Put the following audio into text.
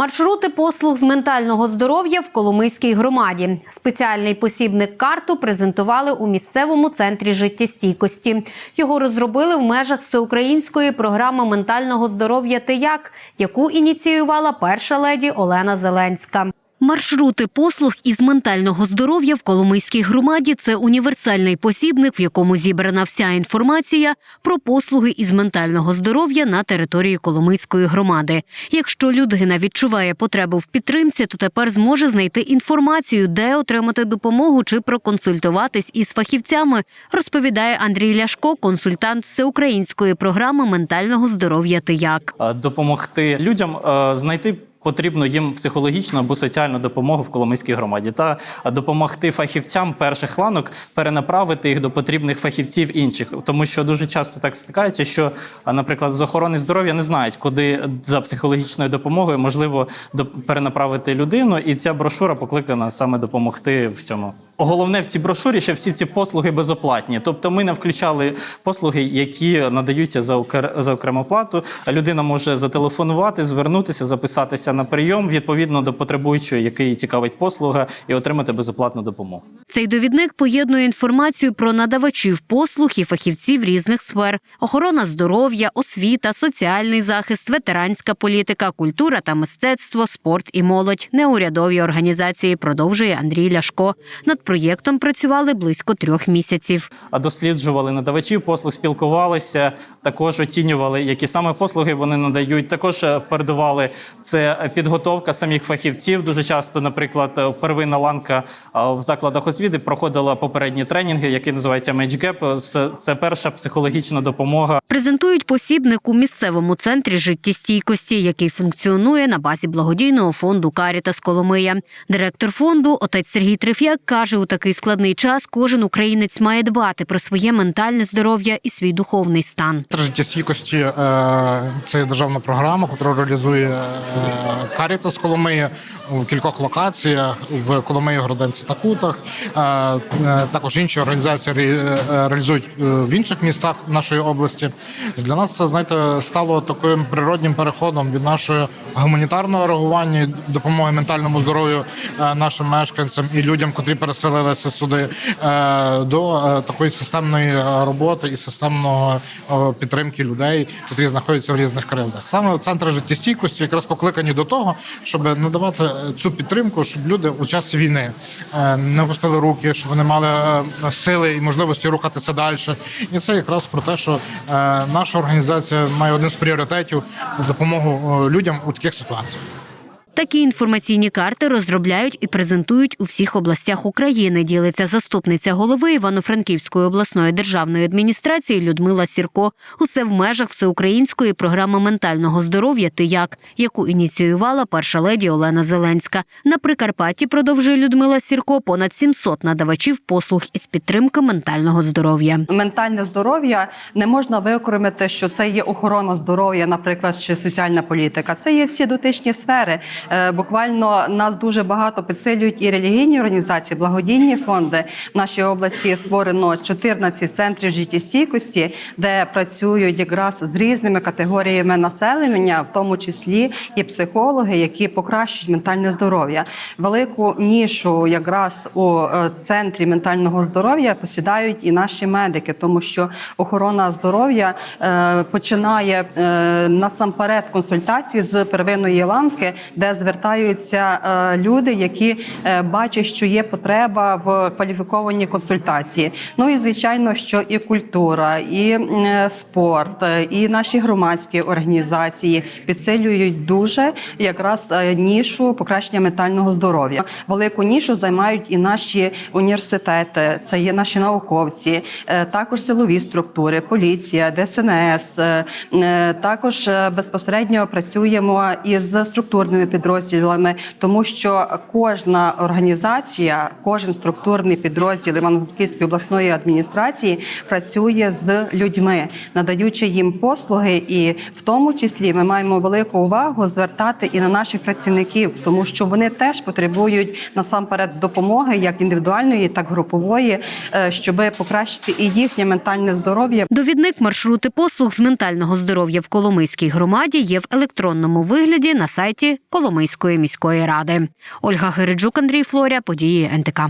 Маршрути послуг з ментального здоров'я в Коломийській громаді. Спеціальний посібник карту презентували у місцевому центрі життєстійкості. Його розробили в межах всеукраїнської програми ментального здоров'я «Ти як», яку ініціювала перша леді Олена Зеленська. Маршрути послуг із ментального здоров'я в Коломийській громаді це універсальний посібник, в якому зібрана вся інформація про послуги із ментального здоров'я на території Коломийської громади. Якщо людина відчуває потребу в підтримці, то тепер зможе знайти інформацію, де отримати допомогу чи проконсультуватись із фахівцями, розповідає Андрій Ляшко, консультант всеукраїнської програми ментального здоров'я «Ти як». допомогти людям знайти. Потрібну їм психологічну або соціальну допомогу в Коломийській громаді та допомогти фахівцям перших ланок перенаправити їх до потрібних фахівців інших, тому що дуже часто так стикається, що, наприклад, з охорони здоров'я не знають, куди за психологічною допомогою можливо перенаправити людину, і ця брошура покликана саме допомогти в цьому. Головне в цій брошурі, що всі ці послуги безоплатні. Тобто ми не включали послуги, які надаються за окр- за окрему плату. Людина може зателефонувати, звернутися, записатися на прийом відповідно до потребуючого, який цікавить послуга, і отримати безоплатну допомогу. Цей довідник поєднує інформацію про надавачів послуг і фахівців різних сфер: охорона здоров'я, освіта, соціальний захист, ветеранська політика, культура та мистецтво, спорт і молодь, неурядові організації. Продовжує Андрій Ляшко. Над проєктом працювали близько трьох місяців. А досліджували надавачів послуг, спілкувалися, також оцінювали, які саме послуги вони надають. Також е, передували це підготовка самих фахівців. Дуже часто, наприклад, е, первинна ланка е, в закладах проходила попередні тренінги, які називаються MageGap. З- Це перша психологічна допомога Презентують посібник у місцевому центрі життєстійкості, який функціонує на базі благодійного фонду Карітас Коломия. Директор фонду, отець Сергій Треф'як, каже, у такий складний час кожен українець має дбати про своє ментальне здоров'я і свій духовний стан. Життєстійкості е, це державна програма, яку реалізує е, Карітас Коломия у кількох локаціях в Коломиї, Гроденці та Кутах. Е, Також інші організації е, реалізують е, в інших містах нашої області. Для нас це знаєте стало таким природнім переходом від нашого гуманітарного реагування, допомоги ментальному здоров'ю нашим мешканцям і людям, котрі переселилися сюди, до такої системної роботи і системного підтримки людей, які знаходяться в різних кризах. Саме центри життєстійкості якраз покликані до того, щоб надавати цю підтримку, щоб люди у час війни не опустили руки, щоб вони мали е, сили і можливості рухатися далі. І це якраз про те, що е, наша організація має один з пріоритетів допомогу е, людям у таких ситуаціях. Такі інформаційні карти розробляють і презентують у всіх областях України. Ділиться заступниця голови Івано-Франківської обласної державної адміністрації Людмила Сірко. Усе в межах всеукраїнської програми ментального здоров'я «Ти як», яку ініціювала перша леді Олена Зеленська. На Прикарпатті продовжує Людмила Сірко понад 700 надавачів послуг із підтримки ментального здоров'я. ментальне здоров'я не можна виокремити, що це є охорона здоров'я, наприклад, чи соціальна політика. Це є всі дотичні сфери. Е, Буквально нас дуже багато підсилюють і релігійні організації, благодійні фонди. В нашій області створено 14 центрів життєстійкості, де працюють якраз з різними категоріями населення, в тому числі і психологи, які покращують ментальне здоров'я. Велику нішу якраз у е, центрі ментального здоров'я посідають і наші медики, тому що охорона здоров'я е, починає насамперед консультації з первинної ланки, де звертаються е, люди, які е, бачать, що є потреба в кваліфікованій консультації. Ну і звичайно, що і культура, і е, спорт, і наші громадські організації підсилюють дуже якраз нішу покращення ментального здоров'я. Велику нішу займають і наші університети, це є наші науковці, також силові структури, поліція, ДСНС. Також безпосередньо працюємо із структурними підрозділами, тому що кожна організація, кожен структурний підрозділ Івано-Франківської обласної адміністрації працює з людьми, надаючи їм послуги, і в тому числі ми маємо велику увагу звертати і на наших працівників, тому що вони теж потребують насамперед допомоги, як індивідуальної, так і групової, щоб покращити і їхнє ментальне здоров'я. Довідник маршрути послуг з ментального здоров'я в Коломийській громаді є в електронному вигляді на сайті Коломийської Коломийської міської ради. Ольга Хириджук, Андрій Флоря, події НТК.